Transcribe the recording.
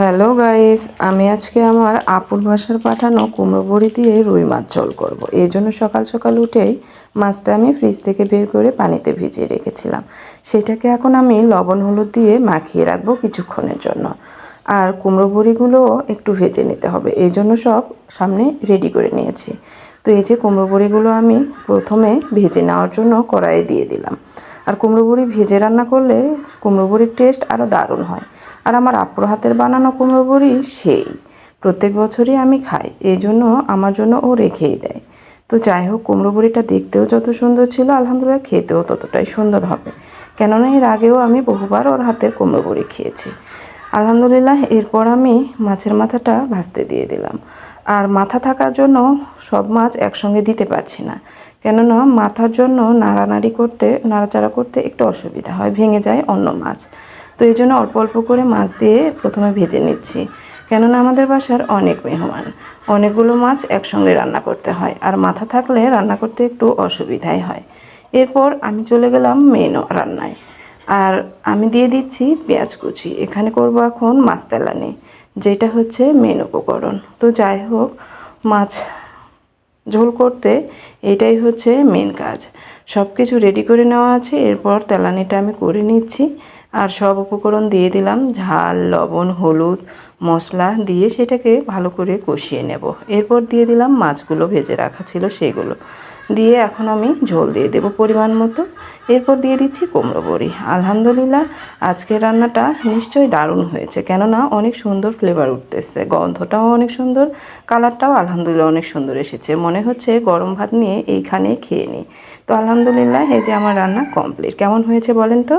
Hello guys, আমি আজকে আমার আপুর বাসার পাঠানো কুমড়ো বড়ি দিয়ে রুই মাছ ঝোল করব। এই জন্য সকাল সকাল উঠেই মাছটা আমি ফ্রিজ থেকে বের করে পানিতে ভিজিয়ে রেখেছিলাম। সেটাকে এখন আমি লবণ, হলুদ দিয়ে মাখিয়ে রাখব কিছুক্ষণের জন্য। আর কুমড়ো বড়িগুলো একটু ভেজে নিতে হবে। এই জন্য সব সামনে রেডি করে নিয়েছি। তো এই যে কুমড়ো বড়িগুলো আমি প্রথমে ভেজে নেওয়ার জন্য কড়াইয়ে দিয়ে দিলাম। আর কুমড়ো বড়ি ভেজে রান্না করলে কুমড়ো বড়ির টেস্ট আরও দারুণ হয়। আর আমার আপুর হাতের বানানো কুমড়ো বড়ি সেই। প্রত্যেক বছরই আমি খাই, এই জন্য আমার জন্য ও রেখেই দেয়। তো যাই হোক, কুমড়ো বড়িটা দেখতেও যত সুন্দর ছিল, আলহামদুলিল্লাহ খেতেও ততটাই সুন্দর হবে। কেননা এর আগেও আমি বহুবার ওর হাতের কুমড়ো বড়ি খেয়েছি। আলহামদুলিল্লাহ, এরপর আমি মাছের মাথাটা ভাজতে দিয়ে দিলাম। আর মাথা থাকার জন্য সব মাছ একসঙ্গে দিতে পারছি না। কেননা মাথার জন্য নাড়ানাড়ি করতে, নাড়াচাড়া করতে একটু অসুবিধা হয়, ভেঙে যায় অন্য মাছ। তো এই জন্য অল্প অল্প করে মাছ দিয়ে প্রথমে ভেজে নিচ্ছি। কেননা আমাদের বাসার অনেক মেহমান, অনেকগুলো মাছ একসঙ্গে রান্না করতে হয়। আর মাথা থাকলে রান্না করতে একটু অসুবিধাই হয়। এরপর আমি চলে গেলাম মেন রান্নায়। আর আমি দিয়ে দিচ্ছি পেঁয়াজ কুচি। এখানে করব এখন মাছ তেলানি যেটা হচ্ছে মেন উপকরণ। তো যাই হোক, মাছ ঝোল করতে এটাই হচ্ছে মেন কাজ। সব কিছু রেডি করে নেওয়া আছে, এরপর তেলানিটা আমি করে নিচ্ছি। আর সব উপকরণ দিয়ে দিলাম। ঝাল, লবণ, হলুদ, মশলা দিয়ে সেটাকে ভালো করে কষিয়ে নেব। এরপর দিয়ে দিলাম মাছগুলো ভেজে রাখা ছিল সেগুলো। দিয়ে এখন আমি ঝোল দিয়ে দেব পরিমাণ মতো। এরপর দিয়ে দিচ্ছি কুমড়ো বড়ি। আলহামদুলিল্লাহ, আজকের রান্নাটা নিশ্চয়ই দারুণ হয়েছে। কেননা অনেক সুন্দর ফ্লেভার উঠতেছে। গন্ধটাও অনেক সুন্দর কালারটাও আলহামদুলিল্লাহ অনেক সুন্দর এসেছে। মনে হচ্ছে গরম ভাত নিয়ে এইখানেই খেয়ে নিই। তো আলহামদুলিল্লাহ, এই যে আমার রান্না কমপ্লিট কেমন হয়েছে বলেন তো?